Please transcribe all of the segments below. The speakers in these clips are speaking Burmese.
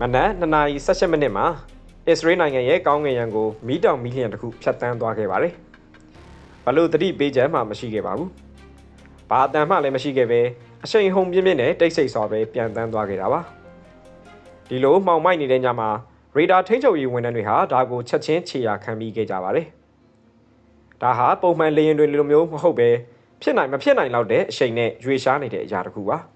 မနက်2:18မိနစ်မှာအစ္စရေးနိုင်ငံရဲ့ကောင်းကင်ယံကိုမီးတောင်မီးလျံတစ်ခုဖြတ်တန်းသွားခဲ့ပါတယ်။ဘလို့တတိပေးချက်မှမရှိခဲ့ပါဘူး။ဘာအတန်မှလည်းမရှိခဲ့ပဲအရှိန်ဟုန်ပြင်းပြင်းနဲ့တိတ်ဆိတ်စွာပဲပြန်တန်းသွားခဲ့တာပါ။ဒီလိုမှောင်မိုက်နေတဲ့ညမှာရေဒါထိန်းချုပ်ရေးဝန်ထမ်းတွေဟာဒါကိုချက်ချင်းခြေရာခံပြီးခဲ့ကြပါတယ်။ဒါဟာပုံမှန်လေရင်တွေလိုမျိုးမဟုတ်ပဲဖြစ်နိုင်မဖြစ်နိုင်လောက်တဲ့အရှိန်နဲ့ရွေရှားနေတဲ့အရာတစ်ခုပါ။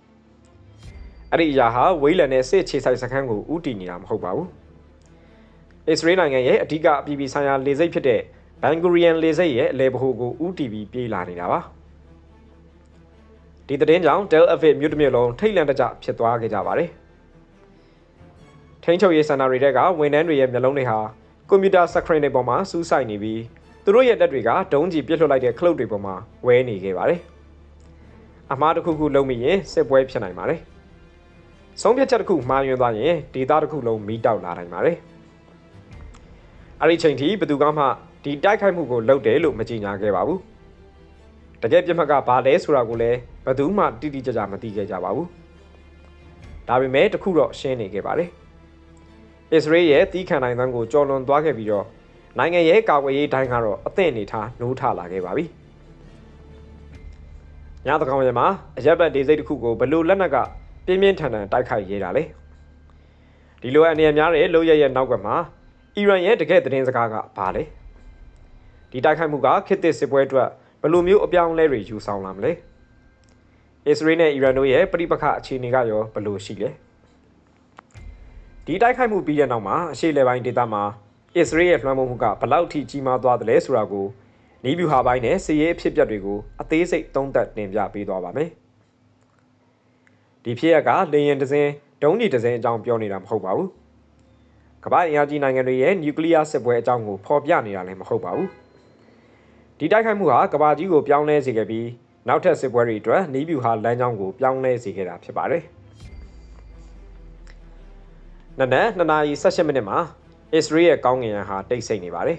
အဲ့ဒီအရာဟာဝေးလံတဲ့စစ်ခြေဆိုင်စခန်းကိုဥတီနေတာမဟုတ်ပါဘူး။အစ္စရေးနိုင်ငံရဲ့အဓိကအပြည်ပြည်ဆိုင်ရာလေဆိပ်ဖြစ်တဲ့ဘန်ဂူရီယန်လေဆိပ်ရဲ့အလဲဗဟိုကိုဥတီပြီးပြေးလာနေတာပါ။ဒီသတင်းကြောင့် Del Aviv မြို့တစ်မြို့လုံးထိတ်လန့်တကြဖြစ်သွားခဲ့ကြပါတယ်။ထိန်းချုပ်ရေးစင်တာတွေတဲကဝန်ထမ်းတွေရဲ့မျက်လုံးတွေဟာကွန်ပျူတာစခရင်တွေပေါ်မှာစူးစိုက်နေပြီးသူတို့ရဲ့တက်တွေကဒုံးကြီးပြစ်လွှတ်လိုက်တဲ့ခလုတ်တွေပေါ်မှာဝဲနေခဲ့ပါတယ်။အမားတစ်ခုခုလုံးမိရင်စစ်ပွဲဖြစ်နိုင်ပါတယ်။ ဆုံးဖြတ်ချက်တစ်ခုမှားယွင်းသွားရင်ဒေတာတစ်ခုလုံးမီးတောက်လာနိုင်ပါတယ်။အဲ့ဒီချိန်ထိဘယ်သူကမှဒီတိုက်ခိုက်မှုကိုလုပ်တယ်လို့မကြေညာခဲ့ပါဘူး။တကယ်ပြစ်မှတ်ကဘာလဲဆိုတာကိုလည်းဘယ်သူမှတိတိကျကျမသိခဲ့ကြပါဘူး။ဒါပေမဲ့တစ်ခုတော့ရှင်းနေခဲ့ပါတယ်။အစ္စရေးရဲ့တီးခံနိုင်သန်းကိုကြော်လွန်သွားခဲ့ပြီးတော့နိုင်ငံရဲ့ကာကွယ်ရေးတိုင်းကတော့အသင့်အနေထားနိုးထလာခဲ့ပါပြီ။ညသကောင်ရမှာအရက်ဘတ်ဒေစိတ်တစ်ခုကိုဘလို့လက်နက်က ပြင်းပြင်းထန်ထန်တိုက်ခိုက်ရေးတာလေ။ဒီလိုအနေအများတဲ့လုံရရဲ့နောက်ကမှာအီရန်ရဲ့တကယ့်သတင်းစကားကဘာလဲ။ဒီတိုက်ခိုက်မှုကခေတ်သစ်စစ်ပွဲအတွက်ဘလို့မျိုးအပြောင်းအလဲတွေယူဆောင်လာမလဲ။အစ္စရေးနဲ့အီရန်တို့ရဲ့ပြိပခအခြေအနေကရောဘလို့ရှိလဲ။ဒီတိုက်ခိုက်မှုပြီးတဲ့နောက်မှာအရှေ့လယ်ပိုင်းဒေသမှာအစ္စရေးရဲ့လွှမ်းမိုးမှုကဘလောက်ထိကြီးမားသွားသလဲဆိုတာကိုနီးဗျူဟာပိုင်းနဲ့စီးရေးအဖြစ်အပျက်တွေကိုအသေးစိတ်သုံးသပ်တင်ပြပေးသွားပါမယ်။ ဒီဖြစ်ရက်ကလေရင်တစင်းဒုံးကြီးတစင်းအကြောင်းပြောနေတာမဟုတ်ပါဘူး။ကမ္ဘာအင်အားကြီးနိုင်ငံတွေရဲ့နျူကလ িয়ার စစ်ပွဲအကြောင်းကိုဖော်ပြနေတာလည်းမဟုတ်ပါဘူး။ဒီတိုက်ခိုက်မှုဟာကမ္ဘာကြီးကိုပြောင်းလဲစေခဲ့ပြီးနောက်ထပ်စစ်ပွဲတွေအတွက်နီးဗျူဟာလမ်းကြောင်းကိုပြောင်းလဲစေခဲ့တာဖြစ်ပါတယ်။နနက်2:18မိနစ်မှာအစ္စရေးရဲ့ကောင်းကင်ယံဟာတိတ်ဆိတ်နေပါတယ်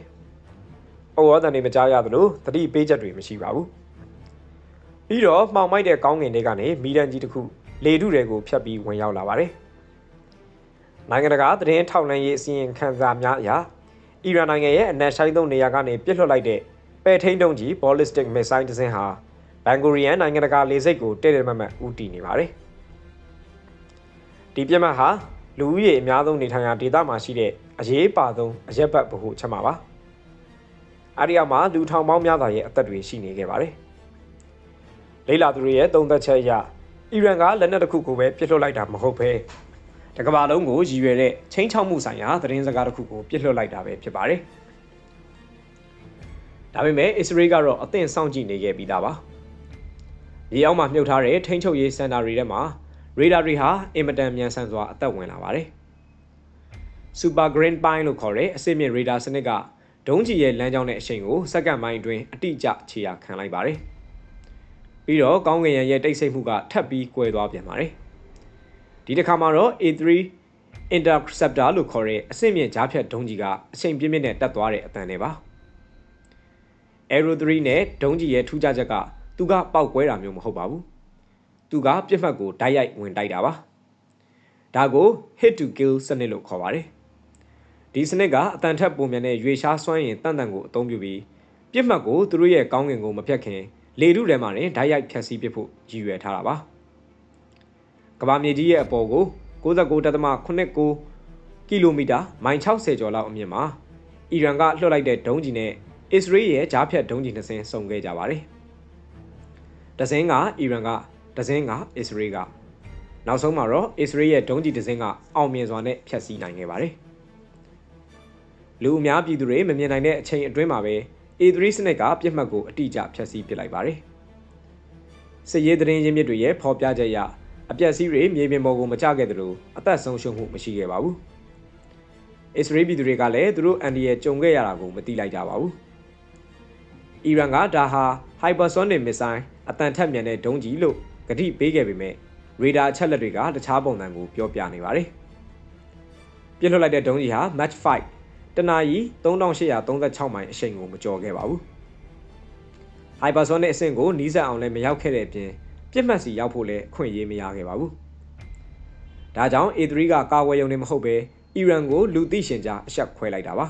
။အော်ဝါဒန်တွေမကြားရသလိုသတိပေးချက်တွေမရှိပါဘူး။ပြီးတော့မှောင်မိုက်တဲ့ကောင်းကင်တွေကနေမီဒန်ကြီးတစ်ခု လေထုတွေကိုဖျက်ပြီးဝင်ရောက်လာပါတယ်။နိုင်ငံတကာသတင်းထောက်လှမ်းရေးအစီရင်ခံစာများအရအီရန်နိုင်ငံရဲ့အနက်ရှိုင်းသုံးနေရာကနေပြစ်လွှတ်လိုက်တဲ့ပဲထိန်တုံးကြီး ballistic missile တစ်စင်းဟာဘန်ဂူရီယန်နိုင်ငံတကာလေဆိပ်ကိုတဲ့တဲ့မတ်မတ်ဦးတည်နေပါတယ်။ဒီပြစ်မှတ်ဟာလူဦးရေအများဆုံးနေထိုင်ရာဒေသမှာရှိတဲ့အရေးပါဆုံးအရက်ဘတ်ဗဟုချက်မှာပါ။အဲဒီအောက်မှာလူထောင်ပေါင်းများစွာရဲ့အသက်တွေရှိနေခဲ့ပါတယ်။လိလာသူတွေရဲ့သုံးသက်ချက်အရ အီရန်ကလက်နက်တစ်ခုကိုပဲပြစ်လွှတ်လိုက်တာမဟုတ်ဘဲတကမ္ဘာလုံးကိုရည်ရွယ်တဲ့ချင်းချောက်မှုဆိုင်ရာသတင်းစကားတစ်ခုကိုပြစ်လွှတ်လိုက်တာပဲဖြစ်ပါတယ်။ဒါပေမဲ့အစ္စရေးကတော့အသင့်စောင့်ကြည့်နေခဲ့ပြီးသားပါ။ရေအောက်မှာမြုပ်ထားတဲ့ထိန်းချုပ်ရေးစင်တာတွေထဲမှာရေဒါတွေဟာအင်မတန်မြန်ဆန်စွာအသက်ဝင်လာပါတယ်။ Super Green Pine လို့ခေါ်တဲ့အစစ်မြင့်ရေဒါစနစ်ကဒုံးကြီးရဲ့လမ်းကြောင်းနဲ့အရှိန်ကိုစက္ကန့်ပိုင်းအတွင်းအတိအကျခြေရာခံလိုက်ပါတယ်။ ပြီးတော့ကောင်းကင်ယံရဲ့တိတ်ဆိတ်မှုကထပ်ပြီးကွဲသွားပြန်ပါတယ်။ဒီတစ်ခါမှာတော့ A3 Interceptor လို့ခေါ်တဲ့အစစ်မြင့်ကြားဖြတ်ဒုံးကြီးကအချိန်ပြင်းပြင်းနဲ့တက်သွားတဲ့အတန်တွေပါ။ Aero 3နဲ့ဒုံးကြီးရဲ့ထူးခြားချက်ကသူကပောက်ကွဲတာမျိုးမဟုတ်ပါဘူး။သူကပြစ်မှတ်ကိုဓာတ်ရိုက်ဝင်တိုက်တာပါ။ဒါကို hit to kill စနစ်လို့ခေါ်ပါတယ်။ဒီစနစ်ကအတန်ထက်ပုံမြန်တဲ့ရွေရှားစွမ်းရင်တန်တန်ကိုအသုံးပြုပြီးပြစ်မှတ်ကိုသူတို့ရဲ့ကောင်းကင်ကိုမဖြတ်ခင် လေထုထဲမှာတင်ဓာတ်ရိုက်ဖြတ်စည်းပစ်ဖို့ရည်ရွယ်ထားတာပါ။ကမ္ဘာမြေကြီးရဲ့အပေါ်ကို69.89ကီလိုမီတာမိုင်60ကျော်လောက်အမြင့်မှာအီရန်ကလွှတ်လိုက်တဲ့ဒုံးကျည်နဲ့အစ္စရေးရဲ့ကြားဖြတ်ဒုံးကျည်နှစ်စင်းစုံခဲ့ကြပါတယ်။တစင်းကအီရန်ကတစင်းကအစ္စရေးကနောက်ဆုံးမှာတော့အစ္စရေးရဲ့ဒုံးကျည်တစင်းကအောင်မြင်စွာနဲ့ဖျက်ဆီးနိုင်ခဲ့ပါတယ်။လူအများပြည်သူတွေမမြင်နိုင်တဲ့အချိန်အတွင်းမှာပဲ A3 စနစ်ကပြစ်မှတ်ကိုအတိအကျဖျက်ဆီးပစ်လိုက်ပါတယ်။စစ်ရေးသတင်းရင်းမြစ်တွေရဲ့ဖော်ပြချက်အရအပြက်စီးတွေမြေပြင်ပေါ်ကိုမကျခဲ့သလိုအသက်ဆုံးရှုံးမှုမရှိခဲ့ပါဘူး။အစ္စရေးပြည်သူတွေကလည်းသူတို့အန်ဒီရဲ့ကြုံခဲ့ရတာကိုမသိလိုက်ကြပါဘူး။အီရန်ကဒါဟာ hypersonic missile အတန်ထက်မြန်တဲ့ဒုံးကြီးလို့ကတိပေးခဲ့ပေမဲ့ရေဒါအချက်လက်တွေကတခြားပုံစံကိုပြောပြနေပါတယ်။ပြစ်လွှတ်လိုက်တဲ့ဒုံးကြီးဟာ match 5 တနာရီ3836မိုင်အရှိန်ကိုမကျော်ခဲ့ပါဘူး။ hypersonic အဆင့်ကိုနီးစပ်အောင်လည်းမရောက်ခဲ့တဲ့အပြင်ပြစ်မှတ်စီရောက်ဖို့လည်းအခွင့်အရေးမရခဲ့ပါဘူး။ဒါဒါကြောင့် A3 ကကာဝယ်ရုံနဲ့မဟုတ်ပဲအီရန်ကိုလူသိရှင်ကြားအဆက်ခွဲလိုက်တာပါ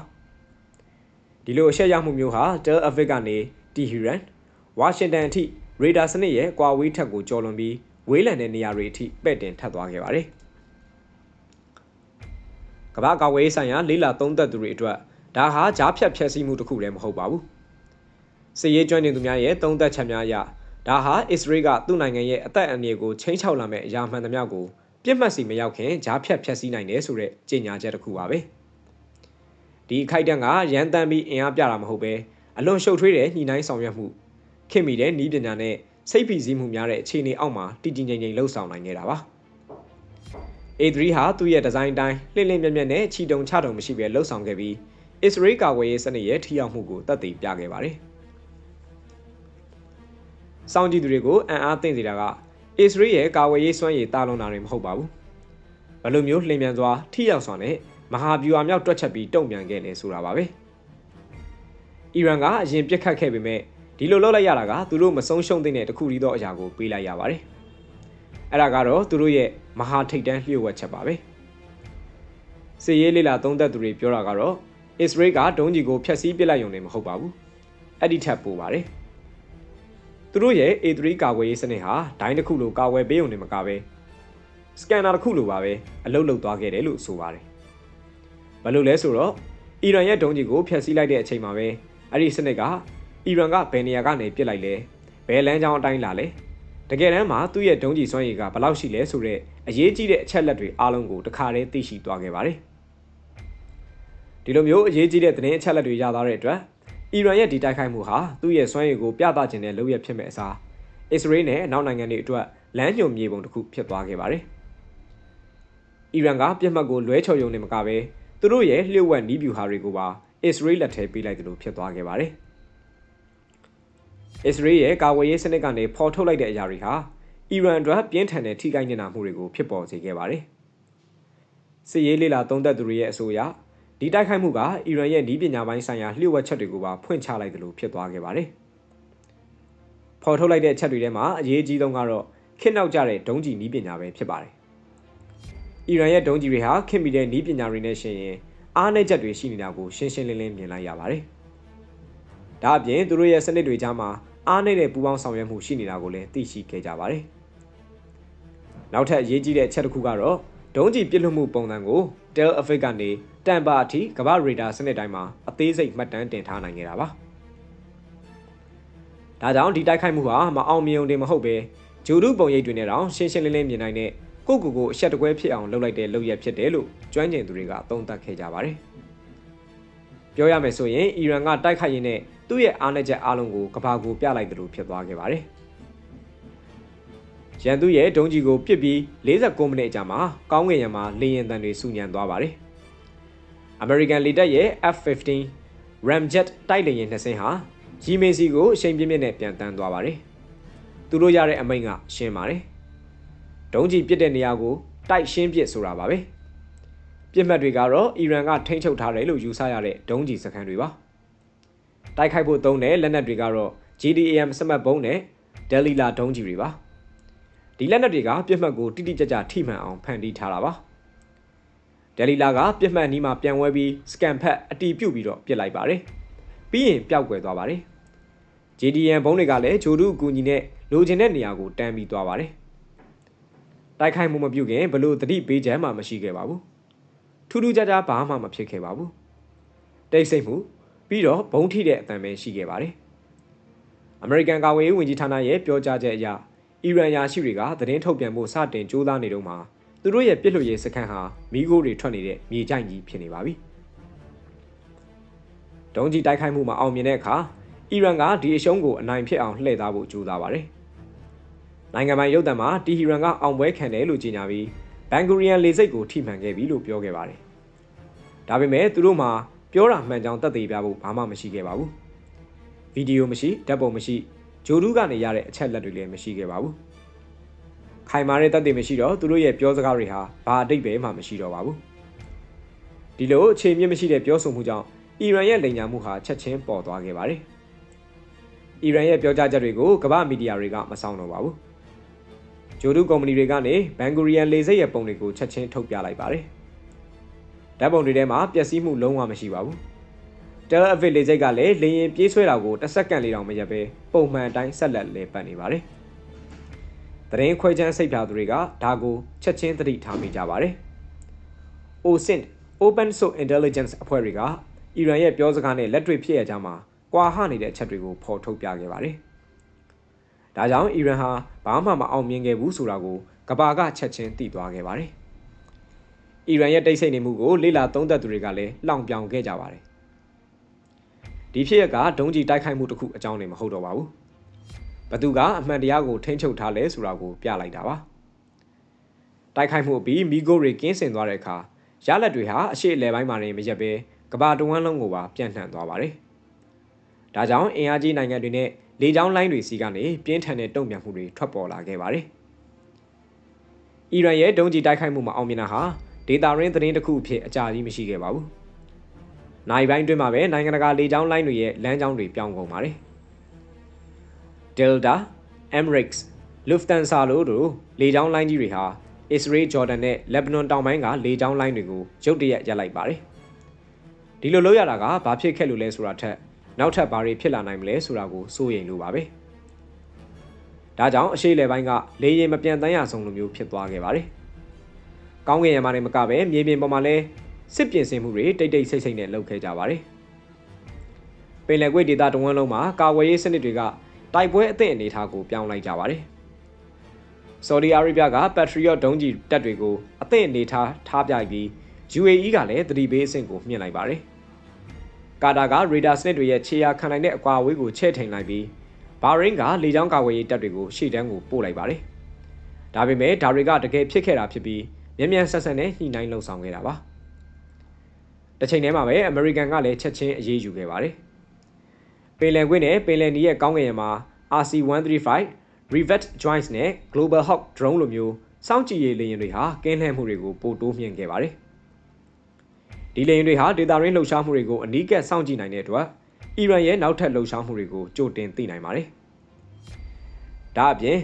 ဒီလိုအဆက်ရမှုမျိုးဟာ Tel Aviv ကနေတီဟီရန်ဝါရှင်တန်အထိရေဒါစနစ်ရဲ့ကွာဝေးထက်ကိုကျော်လွန်ပြီးဝေးလံတဲ့နေရာတွေအထိပဲ့တင်ထပ်သွားခဲ့ပါတယ် ကမ္ဘာကာဝေးဆိုင်ရာလေးလာသုံးသက်သူတွေအတွက်ဒါဟာကြားဖြတ်ဖြတ်စည်းမှုတစ်ခုလည်းမဟုတ်ပါဘူးစစ်ရေးကျွမ်းကျင်သူများရဲ့သုံးသက်ချက်များအရဒါဟာအစ္စရေးကသူ့နိုင်ငံရဲ့အသက်အန္တရာယ်ကိုချိန်ချောက်လာမဲ့အရာမှန်သမျှကိုပြစ်မှတ်စီမရောက်ခင်ကြားဖြတ်ဖြတ်စည်းနိုင်တယ်ဆိုတဲ့ကြေညာချက်တစ်ခုပါပဲဒီအခိုက်အတန့်ကရန်တမ်းပြီးအင်အားပြတာမဟုတ်ပဲအလွန်ရှုပ်ထွေးတဲ့ညှိနှိုင်းဆောင်ရွက်မှုခင်မိတဲ့ဤပညာနဲ့စိတ်ဖိစီးမှုများတဲ့အခြေအနေအောက်မှာတည်တည်ငြိမ်ငြိမ်လှုပ်ဆောင်နိုင်ခဲ့တာပါ A3 ဟာသူ့ရဲ့ဒီဇိုင်းတိုင်းလှင့်လင့်မြတ်မြတ်နဲ့ချီတုံချတုံမရှိဘဲလှုပ်ဆောင်ခဲ့ပြီး Israel ကာကွယ်ရေးစနစ်ရဲ့ထိရောက်မှုကိုသက်သေပြခဲ့ပါတယ်။စောင့်ကြည့်သူတွေကိုအံ့အားသင့်စေတာက Israel ရဲ့ကာကွယ်ရေးစွမ်းရည်တာလွန်တာတွေမဟုတ်ပါဘူး။ဘယ်လိုမျိုးလှင်မြန်စွာထိရောက်စွာနဲ့မဟာဗျူဟာမြောက်တွက်ချက်ပြီးတုံ့ပြန်ခဲ့လဲဆိုတာပါပဲ။အီရန်ကအရင်ပြစ်ခတ်ခဲ့ပေမဲ့ဒီလိုလုပ်လိုက်ရတာကသူတို့မဆုံးရှုံးတဲ့တခုတည်းသောအရာကိုပေးလိုက်ရပါတယ်။ အဲ့ဒါကတော့သူတို့ရဲ့မဟာထိတ်တန်းလျှို့ဝှက်ချက်ပါပဲ။စစ်ရေးလေးလာသုံးသက်သူတွေပြောတာကတော့အစ္စရေးကဒုံးကြီးကိုဖျက်ဆီးပစ်လိုက်ရုံနဲ့မဟုတ်ပါဘူး။အဲ့ဒီထက်ပိုပါတယ်။သူတို့ရဲ့ A3 ကာကွယ်ရေးစနစ်ဟာဒိုင်းတစ်ခုလိုကာကွယ်ပေးုံနဲ့မကပဲစကန်နာတစ်ခုလိုပါပဲအလုတ်လုတ်သွားခဲ့တယ်လို့ဆိုပါတယ်။ဘာလို့လဲဆိုတော့အီရန်ရဲ့ဒုံးကြီးကိုဖျက်ဆီးလိုက်တဲ့အချိန်မှာပဲအဲ့ဒီစနစ်ကအီရန်ကဘယ်နေရာကနေပစ်လိုက်လဲဘယ်လမ်းကြောင်းအတိုင်းလာလဲ တကယ်တမ်းမှာသူ့ရဲ့ဒုံးကြီးစွမ်းရည်ကဘယ်လောက်ရှိလဲဆိုတော့အရေးကြီးတဲ့အချက်လက်တွေအားလုံးကိုတခါတည်းသိရှိသွားခဲ့ပါတယ်ဒီလိုမျိုးအရေးကြီးတဲ့သတင်းအချက်လက်တွေရသွားတဲ့အတွက်အီရန်ရဲ့ဒီတိုက်ခိုက်မှုဟာသူ့ရဲ့စွမ်းရည်ကိုပြသခြင်းနဲ့လုပ်ရဖြစ်မဲ့အစားအစ္စရေးနဲ့နောက်နိုင်ငံတွေအတွက်လမ်းညွှန်မြေပုံတစ်ခုဖြစ်သွားခဲ့ပါတယ်အီရန်ကပြစ်မှတ်ကိုလွဲချော်ရုံနဲ့မကဘဲသူတို့ရဲ့လျှို့ဝှက်နီးဗျူဟာတွေကိုပါအစ္စရေးလက်ထဲပေးလိုက်တယ်လို့ဖြစ်သွားခဲ့ပါတယ် အစ္စရေးရဲ့ကာဝေးရေးစနစ်ကနေဖော်ထုတ်လိုက်တဲ့အရာတွေဟာအီရန်အတွက်ပြင်းထန်တဲ့ထိခိုက်နေတာမှုတွေကိုဖြစ်ပေါ်စေခဲ့ပါတယ်စစ်ရေးလေးလာသုံးသက်သူတွေရဲ့အဆိုအရဒီတိုက်ခိုက်မှုကအီရန်ရဲ့ဤပညာပိုင်းဆိုင်ရာလျှို့ဝှက်ချက်တွေကိုပါဖွင့်ချလိုက်တယ်လို့ဖြစ်သွားခဲ့ပါတယ်။ဖော်ထုတ်လိုက်တဲ့ချက်တွေထဲမှာအရေးကြီးဆုံးကတော့ခင်းနောက်ကြတဲ့ဒုံးကျည်ဤပညာပဲဖြစ်ပါတယ်။အီရန်ရဲ့ဒုံးကျည်တွေဟာခင်မိတဲ့ဤပညာတွေနဲ့ရှင်ရင်အားနည်းချက်တွေရှိနေတာကိုရှင်းရှင်းလင်းလင်းမြင်လိုက်ရပါတယ်။ဒါအပြင်သူတို့ရဲ့စနစ်တွေကြားမှာ အားနည်းတဲ့ပူးပေါင်းဆောင်ရွက်မှုရှိနေတာကိုလည်းသိရှိခဲ့ကြပါတယ်။နောက်ထပ်အရေးကြီးတဲ့အချက်တစ်ခုကတော့ဒုံးကျည်ပစ်လွှတ်မှုပုံစံကို Tel Aviv ကနေတန်ပါအထိကမ္ဘာရေဒါစနစ်တိုင်းမှာအသေးစိတ်မှတ်တမ်းတင်ထားနိုင်ခဲ့တာပါ။ဒါကြောင့်ဒီတိုက်ခိုက်မှုဟာမအောင်မြင်ုံတင်မဟုတ်ပဲဂျိုဒုပုံရိပ်တွေနဲ့တောင်ရှင်းရှင်းလင်းလင်းမြင်နိုင်တဲ့ကိုကိုကိုအဆက်တကွဲဖြစ်အောင်လုပ်လိုက်တဲ့လုပ်ရက်ဖြစ်တယ်လို့ကျွမ်းကျင်သူတွေကသုံးသပ်ခဲ့ကြပါတယ်။ပြောရမယ်ဆိုရင်အီရန်ကတိုက်ခိုက်ရင်းနဲ့ သူ့ရဲ့အားနည်းချက်အလုံးကိုကဘာကိုပြလိုက်တယ်လို့ဖြစ်သွားခဲ့ပါတယ်။ရန်သူရဲ့ဒုံးကြီးကိုပစ်ပြီး49မိနစ်အကြာမှာကောင်းကင်ယံမှာလေယာဉ်တန်တွေဆူညံသွားပါတယ်။ American လေတပ်ရဲ့ F-15 Ramjet တိုက်လေယာဉ်နှစ်စင်းဟာဂျီမေစီကိုအချိန်ပြင်းပြင်းနဲ့ပြန်တန်းသွားပါတယ်။သူတို့ရတဲ့အမိန့်ကရှင်းပါတယ်။ဒုံးကြီးပစ်တဲ့နေရာကိုတိုက်ရှင်းပစ်ဆိုတာပါပဲ။ပြစ်မှတ်တွေကတော့အီရန်ကထိန်းချုပ်ထားတယ်လို့ယူဆရတဲ့ဒုံးကြီးစခန်းတွေပါ။ တိုက်ခိုက်ဖို့သုံးတဲ့လက်နက်တွေကတော့ GDAM စမတ်ဘုံနဲ့ Delila ဒုံးကြီးတွေပါ။ဒီလက်နက်တွေကပြစ်မှတ်ကိုတိတိကျကျထိမှန်အောင်ဖန်တီးထားတာပါ။ဒယ်လီလာကပြစ်မှတ်နီးမှာပြန်ဝဲပြီးစကန်ဖက်အတီးပြုတ်ပြီးတော့ပြစ်လိုက်ပါတယ်။ပြီးရင်ပျောက်ကွယ်သွားပါတယ်။ JDN ဘုံတွေကလည်းဂျိုဒုအကူအညီနဲ့လိုချင်တဲ့နေရာကိုတန်းပြီးသွားပါတယ်။တိုက်ခိုက်မှုမပြုခင်ဘလို့တတိပေးချမ်းမှမရှိခဲ့ပါဘူး။ထူးထူးခြားခြားဘာမှမဖြစ်ခဲ့ပါဘူး။တိတ်ဆိတ်မှု ပြီးတော့ဘုံထိတဲ့အတန်ပဲရှိခဲ့ပါတယ်။ American ကာဝေးရေးဝန်ကြီးဌာနရဲ့ပြောကြားချက်အရအီရန်ယာရှိတွေကသတင်းထုတ်ပြန်ဖို့စတင်ကြိုးစားနေတော့မှာသူတို့ရဲ့ပြစ်လွတ်ရေးစခန်းဟာမိโก้တွေထွက်နေတဲ့မြေကြိုက်ကြီးဖြစ်နေပါပြီ။ဒုံးကြီးတိုက်ခိုက်မှုမှာအောင်မြင်တဲ့အခါအီရန်ကဒီအရှုံးကိုအနိုင်ဖြစ်အောင်လှည့်သားဖို့ကြိုးစားပါတယ်။နိုင်ငံပိုင်ရုပ်သံမှာတီဟီရန်ကအောင်ပွဲခံတယ်လို့ကြေညာပြီးဘန်ဂူရီယန်လေဆိပ်ကိုထိမှန်ခဲ့ပြီလို့ပြောခဲ့ပါတယ်။ဒါပေမဲ့သူတို့မှာ ပြောတာမှန်ကြောင်သက်သေပြဖို့ဘာမှမရှိခဲ့ပါဘူး။ဗီဒီယိုမရှိဓာတ်ပုံမရှိဂျိုဒူးကနေရတဲ့အချက်လက်တွေလည်းမရှိခဲ့ပါဘူး။ခိုင်မာတဲ့တတ်သိမရှိတော့သူတို့ရဲ့ပြောစကားတွေဟာဘာအတိတ်ပဲမှမရှိတော့ပါဘူးဒီလိုအခြေမြင့်မရှိတဲ့ပြောဆိုမှုကြောင့်အီရန်ရဲ့လိန်ညာမှုဟာချက်ချင်းပေါ်သွားခဲ့ပါတယ်အီရန်ရဲ့ပြောကြားချက်တွေကိုကမ္ဘာမီဒီယာတွေကမဆောင်တော့ပါဘူးဂျိုဒူကုမ္ပဏီတွေကနေဘန်ဂူရီယန်လေဆိပ်ရဲ့ပုံတွေကိုချက်ချင်းထုတ်ပြလိုက်ပါတယ် ဓာတ်ပုံတွေထဲမှာပျက်စီးမှုလုံးဝမရှိပါဘူးတယ်အဗစ်လေဆိပ်ကလည်းလေရင်ပြေးဆွဲတာကိုတစ်စက္ကန့်လေးတောင်မရက်ပဲပုံမှန်အတိုင်းဆက်လက်လေပတ်နေပါတယ်သတင်းခွဲချမ်းစိတ်ဖြာသူတွေကဒါကိုချက်ချင်းသတိထားမိကြပါတယ် OSINT Open Source Intelligence အဖွဲ့တွေကအီရန်ရဲ့ပြောစကားနဲ့လက်တွေ့ဖြစ်ရကြမှာကွာဟနေတဲ့အချက်တွေကိုဖော်ထုတ်ပြခဲ့ပါတယ်။ဒါကြောင့်အီရန်ဟာဘာမှမအောင်မြင်ခဲ့ဘူးဆိုတာကိုကဘာကချက်ချင်းသိသွားခဲ့ပါတယ်။ အီရန်ရဲ့တိတ်ဆိတ်နေမှုကိုလေ့လာသုံးသပ်သူတွေကလည်းလှောင်ပြောင်ခဲ့ကြပါတယ်။ဒီဖြစ်ရကဒုံးကြီးတိုက်ခိုက်မှုတစ်ခုအကြောင်းနဲ့မဟုတ်တော့ပါဘူး။ဘသူကအမှန်တရားကိုထိန်းချုပ်ထားလဲဆိုတာကိုပြလိုက်တာပါ။တိုက်ခိုက်မှုအပြီးမီဂိုတွေကင်းစင်သွားတဲ့အခါရလက်တွေဟာအရှိအလဲပိုင်းမှာနေမရက်ပဲကဘာတဝန်းလုံးကိုပါပြန့်နှံ့သွားပါတယ်။ဒါကြောင့်အင်အားကြီးနိုင်ငံတွေနဲ့လေကြောင်းလိုင်းတွေစီကနေပြင်းထန်တဲ့တုံ့ပြန်မှုတွေထွက်ပေါ်လာခဲ့ပါတယ်။အီရန်ရဲ့ဒုံးကျည်တိုက်ခိုက်မှုမှာအောင်မြင်တာဟာ ဒေတာရင်းသတင်းတစ်ခုအဖြစ်အကြာကြီးမရှိခဲ့ပါဘူး။နိုင်ပိုင်းတွင်မှာပဲနိုင်ငံတကာလေကြောင်းလိုင်းတွေရဲ့လမ်းကြောင်းတွေပြောင်းကုန်ပါတယ်။ Delta, Emirates, Lufthansa လို့တို့လေကြောင်းလိုင်းကြီးတွေဟာအစ္စရေးဂျော်ဒန်နဲ့လက်ဘနွန်တောင်ပိုင်းကလေကြောင်းလိုင်းတွေကိုရုတ်တရက်ရပ်လိုက်ပါတယ်။ဒီလိုလုပ်ရတာကဘာဖြစ်ခဲ့လို့လဲဆိုတာထက်နောက်ထပ်ဘာတွေဖြစ်လာနိုင်မလဲဆိုတာကိုစိုးရိမ်လို့ပါပဲ။ဒါကြောင့်အရှိလေပိုင်းကလေရင်မပြန်တမ်းရဆုံးလိုမျိုးဖြစ်သွားခဲ့ပါတယ်။ ကောင်းကင်ယံမှာနေမကပဲမြေပြင်ပေါ်မှာလည်းစစ်ပြင်ဆင်မှုတွေတိတ်တိတ်ဆိတ်ဆိတ်နဲ့လုပ်ခဲ့ကြပါတယ်။ပင်လယ်ကွေ့ဒေသတဝန်းလုံးမှာကာဝေးရေးစနစ်တွေကတိုက်ပွဲအသင့်အနေအထားကိုပြောင်းလိုက်ကြပါတယ်။ဆော်ဒီအာရေဗျက Patriot ဒုံးကျည်တပ်တွေကိုအသင့်အနေထားထားပြပြီး UAE ကလည်းသတိပေးအဆင့်ကိုမြှင့်လိုက်ပါတယ်။ကာတာကရေဒါစနစ်တွေရဲ့ခြေရာခံနိုင်တဲ့အကွာအဝေးကိုချဲ့ထိန်လိုက်ပြီးဘာရင်းကလေကြောင်းကာကွယ်ရေးတပ်တွေကိုရှေ့တန်းကိုပို့လိုက်ပါတယ်။ဒါပေမဲ့ဒါတွေကတကယ်ဖြစ်ခဲ့တာဖြစ်ပြီး မြန်မြန်ဆက်ဆက်နဲ့ညှိနှိုင်းလှုံ့ဆော်ခဲ့တာပါ။တစ်ချိန်တည်းမှာပဲအမေရိကန်ကလည်းချက်ချင်းအရေးယူခဲ့ပါတယ်။ပင်လယ်ကွေ့နဲ့ပင်လယ်နီရဲ့ကောင်းကင်ယံမှာ RC-135 Rivet Joints နဲ့ Global Hawk drone လိုမျိုးစောင့်ကြည့်ရေးလေယာဉ်တွေဟာကင်းလှည့်မှုတွေကိုပိုတိုးမြှင့်ခဲ့ပါတယ်။ဒီလေယာဉ်တွေဟာဒေတာရင်းလှုပ်ရှားမှုတွေကိုအနီးကပ်စောင့်ကြည့်နိုင်တဲ့အတွက်အီရန်ရဲ့နောက်ထပ်လှုပ်ရှားမှုတွေကိုကြိုတင်သိနိုင်ပါတယ်။ဒါအပြင်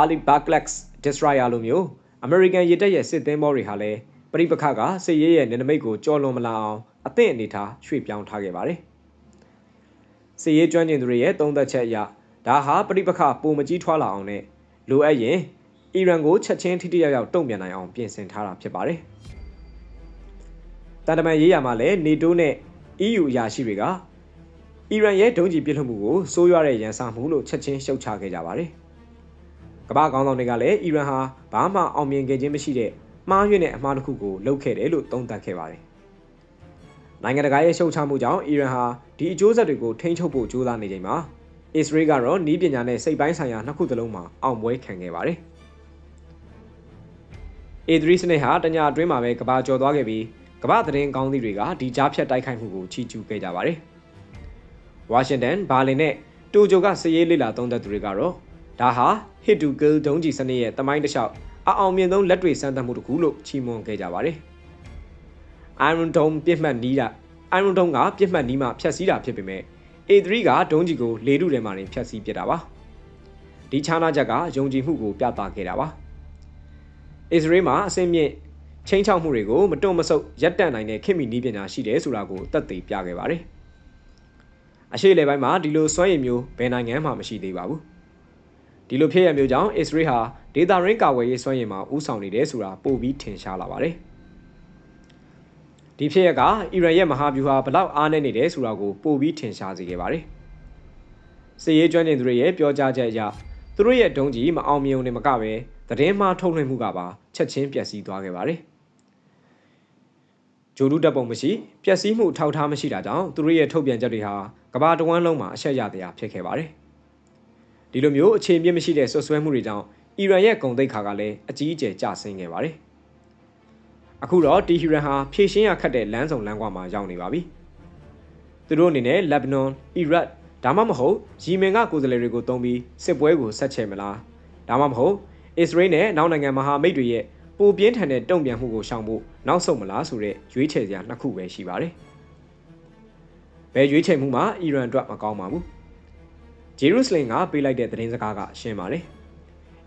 Ali Barclays Destroyer လိုမျိုး American ရေတပ်ရဲ့စစ်သင်္ဘောတွေဟာလည်းပြိပခကစစ်ရေးရဲ့နေနမိတ်ကိုကြော်လွန်မလာအောင်အသင့်အနေထားရွှေ့ပြောင်းထားခဲ့ပါတယ်။စစ်ရေးကျွမ်းကျင်သူတွေရဲ့သုံးသက်ချက်အရဒါဟာပြိပခပုံမကြီးထွားလာအောင်နဲ့လိုအပ်ရင်အီရန်ကိုချက်ချင်းထိထိရောက်ရောက်တုံ့ပြန်နိုင်အောင်ပြင်ဆင်ထားတာဖြစ်ပါတယ်။တန်တမန်ရေးရမှာလည်း NATO နဲ့ EU အရာရှိတွေကအီရန်ရဲ့ဒုံးကျည်ပစ်လွှတ်မှုကိုစိုးရွားတဲ့ရန်စမှုလို့ချက်ချင်းရှုတ်ချခဲ့ကြပါတယ်။ ကမ္ဘာကောင်းဆောင်တွေကလည်းအီရန်ဟာဘာမှအောင်မြင်ခဲ့ခြင်းမရှိတဲ့မှားယွင်းတဲ့အမှားတစ်ခုကိုလုပ်ခဲ့တယ်လို့သုံးသပ်ခဲ့ပါတယ်။နိုင်ငံတကာရဲ့ရှုတ်ချမှုကြောင့်အီရန်ဟာဒီအကျိုးဆက်တွေကိုထိန်းချုပ်ဖို့ကြိုးစားနေချိန်မှာအစ္စရေးကတော့နီးပညာနဲ့စိတ်ပိုင်းဆိုင်ရာနှစ်ခုသလုံးမှာအောင်ပွဲခံခဲ့ပါတယ်။ A3 စနစ်ဟာတညအတွင်းမှာပဲကဘာကျော်သွားခဲ့ပြီးကမ္ဘာသတင်းကောင်းသီးတွေကဒီကြားဖြတ်တိုက်ခိုက်မှုကိုချီးကျူးခဲ့ကြပါတယ်။ဝါရှင်တန်၊ဘာလင်နဲ့တိုကျိုကစည်ရေးလေလာသုံးသက်သူတွေကတော့ ဒါဟာ hit to kill ဒုံးကျည်စနစ်ရဲ့တမိုင်းတစ်လျှောက်အအောင်မြင်ဆုံးလက်တွေ့စမ်းသပ်မှုတစ်ခုလို့ချီးမွမ်းခဲ့ကြပါတယ်။ Iron Dome ပြစ်မှတ်နီးတာ Iron Dome ကပြစ်မှတ်နီးမှဖြတ်စည်းတာဖြစ်ပေမဲ့ A3 ကဒုံးကြီးကိုလေထုထဲမှာနေဖြတ်စည်းပစ်တာပါဒီခြားနာချက်ကယုံကြည်မှုကိုပြသခဲ့တာပါအစ္စရေးမှာအစင်းမြင့်ချင်းချောက်မှုတွေကိုမတွန့်မဆုတ်ရပ်တန့်နိုင်တဲ့ခင်မီနီးပညာရှိတယ်ဆိုတာကိုသက်သေပြခဲ့ပါတယ်အရှိလေပိုင်းမှာဒီလိုစွမ်းရည်မျိုးဘယ်နိုင်ငံမှမရှိသေးပါဘူး ဒီလိုဖြစ်ရမျိုးကြောင့်အစ္စရေးဟာဒေတာရင်းကာဝယ်ရေးစွမ်းရည်မှာဥဆောင်နေတယ်ဆိုတာပိုပြီးထင်ရှားလာပါတယ်ဒီဖြစ်ရကအီရန်ရဲ့မဟာဗျူဟာဘလောက်အားနည်းနေတယ်ဆိုတာကိုပိုပြီးထင်ရှားစေခဲ့ပါတယ်။စစ်ရေးကျွမ်းကျင်သူတွေရဲ့ပြောကြားချက်အရသူတို့ရဲ့ဒုံးကြီးမအောင်မြင်ုံနဲ့မကပဲသတင်းမှားထုတ်လွှင့်မှုကပါချက်ချင်းပျက်စီးသွားခဲ့ပါတယ်။ဂျိုဒူတပ်ပုံမရှိပျက်စီးမှုထောက်ထားမရှိတာကြောင့်သူတို့ရဲ့ထုတ်ပြန်ချက်တွေဟာကဘာတဝန်းလုံးမှာအဆက်ရတရားဖြစ်ခဲ့ပါတယ်။ ဒီလိုမျိုးအခြေအမြင့်မရှိတဲ့ဆွဆွဲမှုတွေကြောင့်အီရန်ရဲ့ဂုံတိတ်ခါကလည်းအကြီးအကျယ်ကျဆင်းခဲ့ပါတယ်။အခုတော့တီဟီရန်ဟာဖြည့်ရှင်းရခတ်တဲ့လမ်းဆောင်လမ်းကွာမှာရောက်နေပါပြီသူတို့အနေနဲ့လက်ဘနွန်အီရတ်ဒါမှမဟုတ်ယီမင်ကကိုယ်စားလှယ်တွေကိုတုံးပြီးစစ်ပွဲကိုဆက်ချေမလားဒါမှမဟုတ်အစ္စရေးနဲ့နောက်နိုင်ငံမဟာမိတ်တွေရဲ့ပိုပြင်းထန်တဲ့တုံ့ပြန်မှုကိုရှောင်ဖို့နောက်ဆုတ်မလားဆိုတဲ့ရွေးချယ်စရာနှစ်ခုပဲရှိပါတယ်ဘယ်ရွေးချယ်မှုမှာအီရန်အတွက်မကောင်းပါဘူး ဂျေရုဆလင်ကပေးလိုက်တဲ့သတင်းစကားကရှင်းပါတယ်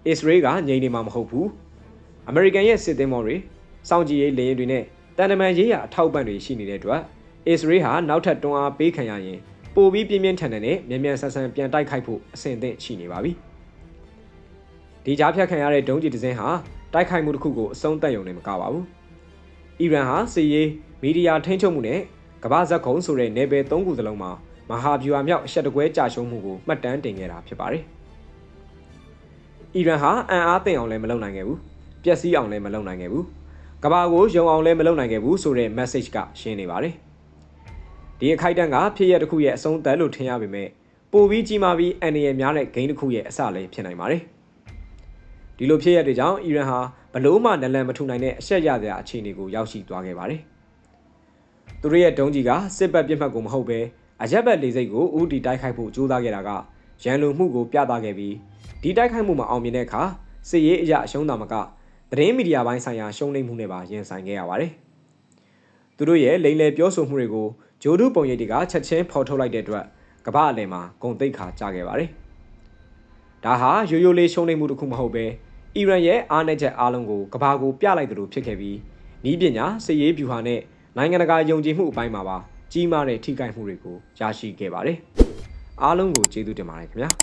အစ္စရေးကငြိမ်နေမှာမဟုတ်ဘူးအမေရိကန်ရဲ့စစ်သင်းမော်တွေစောင့်ကြည့်ရေးလေယာဉ်တွေနဲ့တန်တမန်ရေးရအထောက်ပံ့တွေရှိနေတဲ့အတွက်အစ္စရေးဟာနောက်ထပ်တွန်းအားပေးခံရရင်ပိုပြီးပြင်းပြင်းထန်ထန်နဲ့မြန်မြန်ဆန်ဆန်ပြန်တိုက်ခိုက်ဖို့အဆင်သင့်ရှိနေပါပြီဒီကြားဖြတ်ခံရတဲ့ဒုံးကျည်တစ်စင်းဟာတိုက်ခိုက်မှုတစ်ခုကိုအဆုံးသတ်ရုံနဲ့မကပါဘူးအီရန်ဟာစစ်ရေးမီဒီယာထိန်းချုပ်မှုနဲ့ကမ္ဘာဇက်ခုံဆိုတဲ့နယ်ပယ်၃ခုစလုံးမှာ မဟာဗျူဟာမြောက်အဆက်တကွဲကြာရှုံးမှုကိုမှတ်တမ်းတင်ခဲ့တာဖြစ်ပါတယ်။အီရန်ဟာအံအားသင့်အောင်လည်းမလုပ်နိုင်ခဲ့ဘူး။ပျက်စီးအောင်လည်းမလုပ်နိုင်ခဲ့ဘူး။ကမ္ဘာကိုယုံအောင်လည်းမလုပ်နိုင်ခဲ့ဘူးဆိုတဲ့ message ကရှင်းနေပါတယ်။ဒီအခိုက်အတန့်ကဖြစ်ရတစ်ခုရဲ့အဆုံးသတ်လို့ထင်ရပေမဲ့ပိုပြီးကြီးမားပြီးအန်ရယ်များတဲ့ဂိမ်းတစ်ခုရဲ့အစလည်းဖြစ်နိုင်ပါတယ်။ဒီလိုဖြစ်ရတဲ့ကြောင့်အီရန်ဟာဘလို့မှနလန်မထူနိုင်တဲ့အဆက်ရစရာအခြေအနေကိုရောက်ရှိသွားခဲ့ပါတယ်။သူတို့ရဲ့ဒုံးကြီးကစစ်ဘက်ပြစ်မှတ်ကိုမဟုတ်ဘဲ အရက်ဘက်လေစိတ်ကိုဥတီတိုက်ခိုက်ဖို့ကြိုးစားခဲ့တာကရန်လိုမှုကိုပြသခဲ့ပြီးဒီတိုက်ခိုက်မှုမှာအောင်မြင်တဲ့အခါစစ်ရေးအရာအရှုံးတာမကသတင်းမီဒီယာပိုင်းဆိုင်ရာရှုံးနိမ့်မှုနဲ့ပါရင်ဆိုင်ခဲ့ရပါတယ်။သူတို့ရဲ့လိမ်လည်ပြောဆိုမှုတွေကိုဂျိုဒုပုံရိပ်တွေကချက်ချင်းဖော်ထုတ်လိုက်တဲ့အတွက်ကမ္ဘာအလယ်မှာဂုံတိတ်ခါကြခဲ့ပါတယ်။ဒါဟာရိုးရိုးလေးရှုံးနိမ့်မှုတစ်ခုမဟုတ်ပဲအီရန်ရဲ့အားနည်းချက်အားလုံးကိုကမ္ဘာကိုပြလိုက်သလိုဖြစ်ခဲ့ပြီးဤပညာစစ်ရေးဗျူဟာနဲ့နိုင်ငံတကာယုံကြည်မှုအပိုင်းမှာပါ ကြီးမားတဲ့ထိခိုက်မှုတွေကိုရရှိခဲ့ပါတယ်။အားလုံးကိုကျေးဇူးတင်ပါတယ်ခင်ဗျာ။